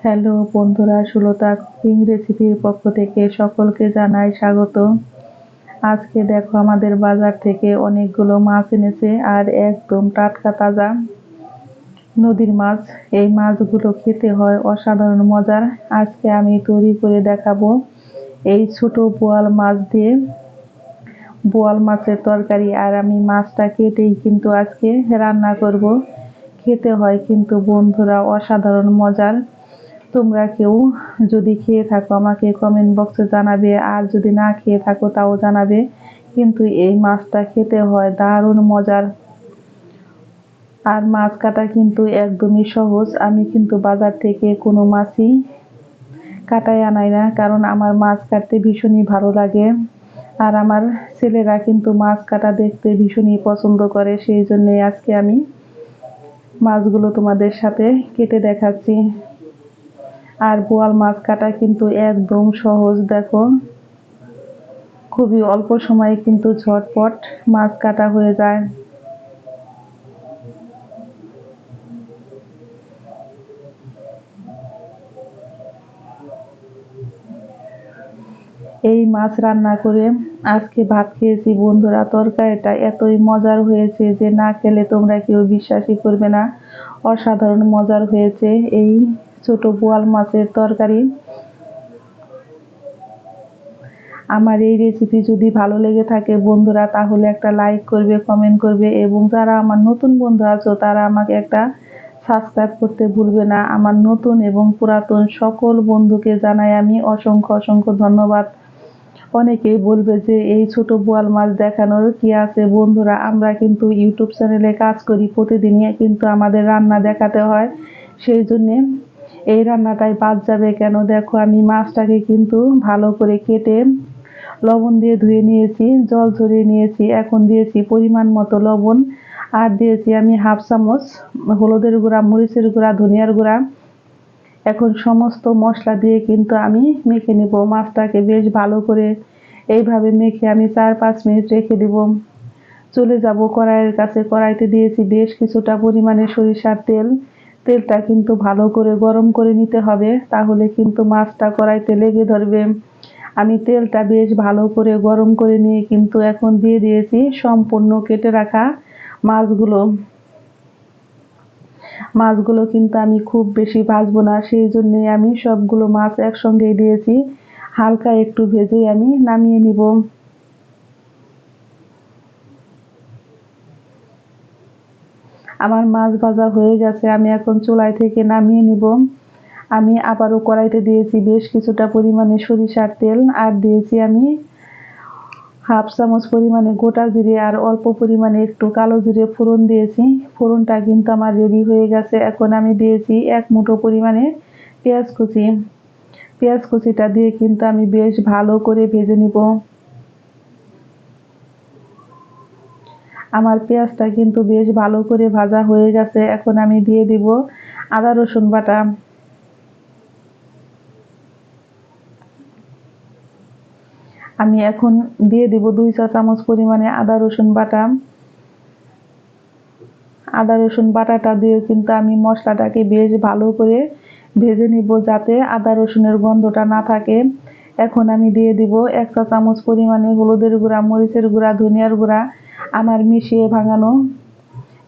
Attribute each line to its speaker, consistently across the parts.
Speaker 1: Hello বন্ধুরা, Sulata cooking রেসিপির পক্ষ থেকে সকলকে জানাই স্বাগত। আজকে দেখো আমাদের বাজার থেকে অনেকগুলো মাছ এনেছে আর একদম টাটকা তাজা নদীর মাছ। এই মাছগুলো খেতে হয় অসাধারণ মজার। আজকে আমি তৈরি করে দেখাবো এই ছোট বোয়াল মাছ দিয়ে। বোয়াল মাছের তরকারি আর আমি মাছটা কেটেই কিন্তু আজকে রান্না করব। খেতে হয় কিন্তু বন্ধুরা অসাধারণ মজার। তোমরা কেউ যদি খেয়ে থাকো, আমাকে কমেন্ট বক্সে জানাবে। আর যদি না খেয়ে থাকো, তাও জানাবে। কিন্তু এই মাছটা খেতে হয় দারুণ মজার। আর মাছ কাটা কিন্তু একদমই সহজ। আমি কিন্তু বাজার থেকে কোনো মাছই কাটাই আনাই না, কারণ আমার মাছ কাটতে ভীষণই ভালো লাগে। আর আমার ছেলেরা কিন্তু মাছ কাটা দেখতে ভীষণই পছন্দ করে। সেই জন্যে আজকে আমি মাছগুলো তোমাদের সাথে কেটে দেখাচ্ছি। আর বোয়াল মাছ কাটা কিন্তু একদম সহজ, দেখো। খুবই অল্প সময়ে কিন্তু ঝটপট মাছ কাটা হয়ে যায়। এই মাছ রান্না করে আজকে ভাত খেয়েছি, বন্ধুরা। তরকারিটা এতই মজার হয়েছে যে না খেলে তোমরা কেউ বিশ্বাসই করবে না। অসাধারণ মজার হয়েছে এই ছোট বোয়াল মাছের তরকারি। আমার এই রেসিপি যদি ভালো লেগে থাকে বন্ধুরা, তাহলে একটা লাইক করবে কমেন্ট করবে এবং যারা আমার নতুন বন্ধু আছো, তারা আমাকে একটা সাবস্ক্রাইব করতে ভুলবে না। আমার নতুন এবং পুরাতন সকল বন্ধুকে জানাই আমি অসংখ্য অসংখ্য ধন্যবাদ। অনেকেই বলবে যে এই ছোট বোয়াল মাছ দেখানোর কি আছে বন্ধুরা? আমরা কিন্তু ইউটিউব চ্যানেলে কাজ করি প্রতিদিনই, কিন্তু আমাদের রান্না দেখাতে হয়। সেই জন্যে এই রান্নাটাই বাদ যাবে কেন? দেখো, আমি মাছটাকে কিন্তু ভালো করে কেটে লবণ দিয়ে ধুয়ে নিয়েছি, জল ঝরিয়ে নিয়েছি, এখন দিয়েছি পরিমাণ মতো লবণ, আর দিয়েছি আমি হাফ চামচ হলুদের গুঁড়া, মরিচের গুঁড়া, ধনিয়ার গুঁড়া। এখন সমস্ত মশলা দিয়ে কিন্তু আমি মেখে নিব। মাছটাকে বেশ ভালো করে এইভাবে মেখে আমি চার পাঁচ মিনিট রেখে দিব। চলে যাব কড়াইয়ের কাছে। কড়াইতে দিয়েছি বেশ কিছুটা পরিমাণে সরিষার তেল। তেলটা কিন্তু ভালো করে গরম করে নিতে হবে, তাহলে কিন্তু মাছটা কড়াইতে লেগে ধরবে। আমি তেলটা বেশ ভালো করে গরম করে নিয়ে কিন্তু এখন দিয়ে দিয়েছি, সম্পূর্ণ কেটে রাখা মাছগুলো। মাছগুলো কিন্তু আমি খুব বেশি ভাজবো না, সেই জন্যে আমি সবগুলো মাছ একসঙ্গে দিয়েছি। হালকা একটু ভেজে আমি নামিয়ে নিব। আমার মাছ ভাজা হয়ে গেছে, আমি এখন চুলাই থেকে নামিয়ে নিব। আমি আবারও কড়াইতে দিয়েছি বেশ কিছুটা পরিমাণে সরিষার তেল, আর দিয়েছি আমি হাফ চামচ পরিমাণে গোটা জিরে আর অল্প পরিমাণে একটু কালো জিরে ফোড়ন দিয়েছি। ফোড়নটা কিন্তু আমার রেডি হয়ে গেছে। এখন আমি দিয়েছি এক মুঠো পরিমাণে পেঁয়াজ কুচি। পেঁয়াজ কুচিটা দিয়ে কিন্তু আমি বেশ ভালো করে ভেজে নিব। আমার পেঁয়াজটা কিন্তু বেশ ভালো করে ভাজা হয়ে গেছে। এখন আমি দিয়ে দিব আদা, রসুন বাটা। আমি এখন দিয়ে দিব দুই চা চামচ পরিমাণে আদা, রসুন বাটা। আদা, রসুন বাটাটা দিয়ে কিন্তু আমি মশলাটাকে বেশ ভালো করে ভেজে নিব যাতে আদা, রসুনের গন্ধটা না থাকে। এখন আমি দিয়ে দিব এক চা চামচ পরিমাণে হলুদের গুঁড়া, মরিচের গুঁড়া, ধনিয়ার গুঁড়া, আমার মিশিয়ে ভাঙানো।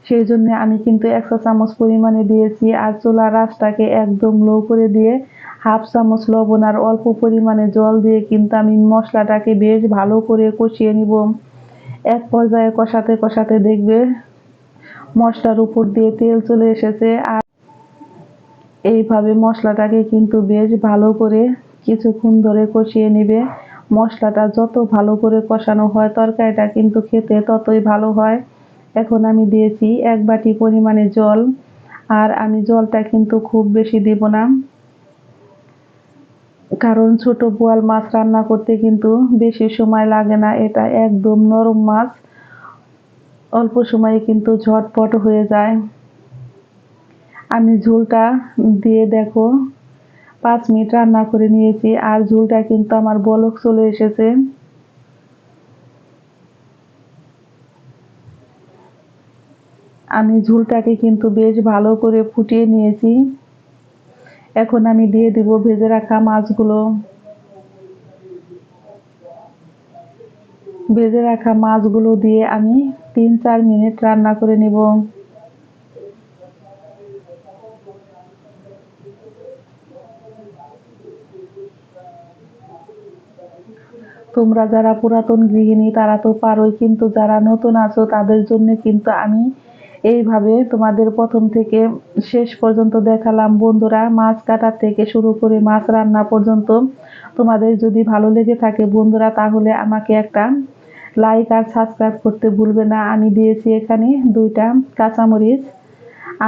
Speaker 1: সেই জন্য আমি কিন্তু এক চা চামচ পরিমাণে দিয়েছি আর চোলা রাসটাকে একদম লো করে দিয়ে হাফ চামচ লবণ আর অল্প পরিমাণে জল দিয়ে কিন্তু আমি মশলাটাকে বেশ ভালো করে কষিয়ে নিব। এক পর্যায়ে কষাতে কষাতে দেখবে মশলার উপর দিয়ে তেল চলে এসেছে আর এইভাবে মশলাটাকে কিন্তু বেশ ভালো করে কিছুক্ষণ ধরে কষিয়ে নিবে। মশলাটা যত ভালো করে কষানো হয়, তরকারিটা কিন্তু খেতে ততই ভালো হয়। এখন আমি দিয়েছি এক বাটি পরিমাণে জল, আর আমি জলটা কিন্তু খুব বেশি দিব না। কারণ ছোট বোয়াল মাছ রান্না করতে কিন্তু বেশি সময় লাগে না, এটা একদম নরম মাছ। অল্প সময়ে কিন্তু ঝটপট হয়ে যায়। আমি ঝোলটা দিয়ে দেখো পাঁচ মিনিট রান্না করে নিয়েছি, আর ঝোলটা কিন্তু আমার বলক চলে এসেছে। আমি ঝোলটাকে কিন্তু বেশ ভালো করে ফুটিয়ে নিয়েছি। এখন আমি দিয়ে দিব ভেজে রাখা মাছগুলো। ভেজে রাখা মাছগুলো দিয়ে আমি তিন চার মিনিট রান্না করে নিব। তোমরা যারা পুরাতন গৃহিণী, তারা তো পারোই, কিন্তু যারা নতুন আছো, তাদের জন্য কিন্তু আমি এইভাবে তোমাদের প্রথম থেকে শেষ পর্যন্ত দেখালাম। বন্ধুরা, মাছ কাটার থেকে শুরু করে মাছ রান্না পর্যন্ত তোমাদের যদি ভালো লেগে থাকে বন্ধুরা, তাহলে আমাকে একটা লাইক আর সাবস্ক্রাইব করতে ভুলবে না। আমি দিয়েছি এখানে দুইটা কাঁচামরিচ।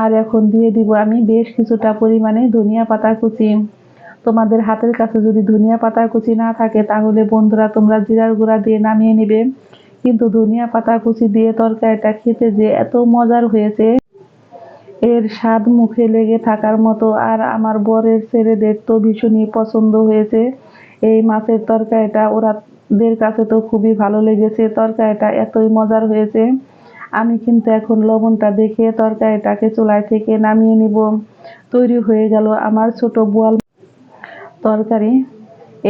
Speaker 1: আর এখন দিয়ে দিব আমি বেশ কিছুটা পরিমাণে ধনিয়া পাতা কুচি। তোমাদের হাতের কাছে যদি ধনিয়া পাতা কুচি না থাকে, তাহলে বন্ধুরা তোমরা জিরার গুঁড়া দিয়ে নামিয়ে নেবে। কিন্তু ধনিয়া পাতা কুচি দিয়ে তরকারিটা খেতে যে এত মজার হয়েছে, এর স্বাদ মুখে লেগে থাকার মতো। আর আমার বরের ছেলেদের তো ভীষণই পছন্দ হয়েছে। এই মাছের তরকারিটা ওরাদের কাছে তো খুবই ভালো লেগেছে। তরকারিটা এতই মজার হয়েছে। আমি কিন্তু এখন লবণটা দেখে তরকারিটাকে চুলায় থেকে নামিয়ে নিব। তৈরি হয়ে গেল আমার ছোট বোয়াল তরকারি।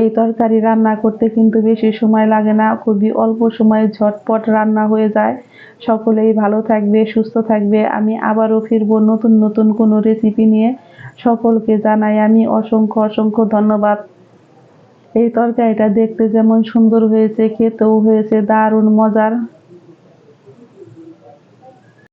Speaker 1: এই তরকারি রান্না করতে কিন্তু বেশি সময় লাগে না, খুবই অল্প সময়ে ঝটপট রান্না হয়ে যায়। সকলেই ভালো থাকবে, সুস্থ থাকবে। আমি আবারও ফিরবো নতুন নতুন কোনো রেসিপি নিয়ে। সকলকে জানাই আমি অসংখ্য অসংখ্য ধন্যবাদ। এই তরকারিটা দেখতে যেমন সুন্দর হয়েছে, খেতেও হয়েছে দারুণ মজার।